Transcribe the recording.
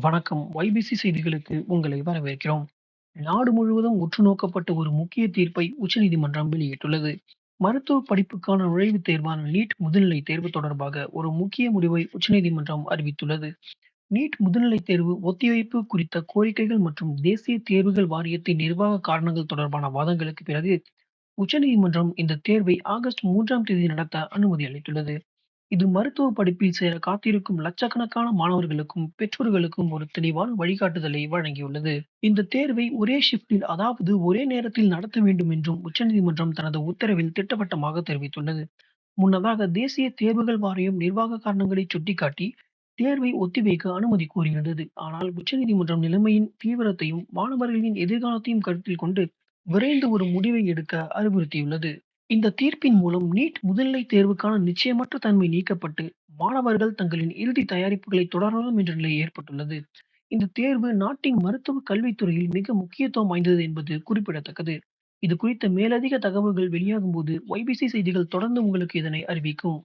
வணக்கம். YBC செய்திகளுக்கு உங்களை வரவேற்கிறோம். நாடு முழுவதும் உற்று நோக்கப்பட்ட ஒரு முக்கிய தீர்ப்பை உச்சநீதிமன்றம் வெளியிட்டுள்ளது. மருத்துவ படிப்புக்கான நுழைவுத் தேர்வான நீட் முதுநிலை தேர்வு தொடர்பாக ஒரு முக்கிய முடிவை உச்சநீதிமன்றம் அறிவித்துள்ளது. நீட் முதுநிலை தேர்வு ஒத்திவைப்பு குறித்த கோரிக்கைகள் மற்றும் தேசிய தேர்வுகள் வாரியத்தின் நிர்வாக காரணங்கள் தொடர்பான வாதங்களுக்கு பிறகு, உச்சநீதிமன்றம் இந்த தேர்வை ஆகஸ்ட் மூன்றாம் தேதி நடத்த அனுமதி அளித்துள்ளது. இது மருத்துவ படிப்பில் சேர காத்திருக்கும் லட்சக்கணக்கான மாணவர்களுக்கும், பெற்றோர்களுக்கும் ஒரு தெளிவான வழிகாட்டுதலை வழங்கியுள்ளது. இந்த தேர்வை ஒரே ஷிப்டில் அதாவது ஒரே நேரத்தில் நடத்த வேண்டும் என்றும் உச்சநீதிமன்றம் தனது உத்தரவில் திட்டவட்டமாக தெரிவித்துள்ளது. முன்னதாக தேசிய தேர்வுகள் வாரியம் நிர்வாக காரணங்களை சுட்டிக்காட்டி, தேர்வை ஒத்திவைக்க அனுமதி கோரியிருந்தது. ஆனால் உச்சநீதிமன்றம் நிலைமையின் தீவிரத்தையும், மாணவர்களின் எதிர்காலத்தையும் கருத்தில் கொண்டு விரைந்து ஒரு முடிவை எடுக்க அறிவுறுத்தியுள்ளது. இந்த தீர்ப்பின் மூலம் நீட் முதுநிலை தேர்வுக்கான நிச்சயமற்ற தன்மை நீக்கப்பட்டு, மாணவர்கள் தங்களின் இறுதி தயாரிப்புகளை தொடரலாம் என்ற நிலை ஏற்பட்டுள்ளது. இந்த தேர்வு நாட்டின் மருத்துவ கல்வித்துறையில் மிக முக்கியத்துவம் வாய்ந்தது என்பது குறிப்பிடத்தக்கது. இது குறித்த மேலதிக தகவல்கள் வெளியாகும் போது ஒய்பிசி செய்திகள் தொடர்ந்து உங்களுக்கு இதனை அறிவிக்கும்.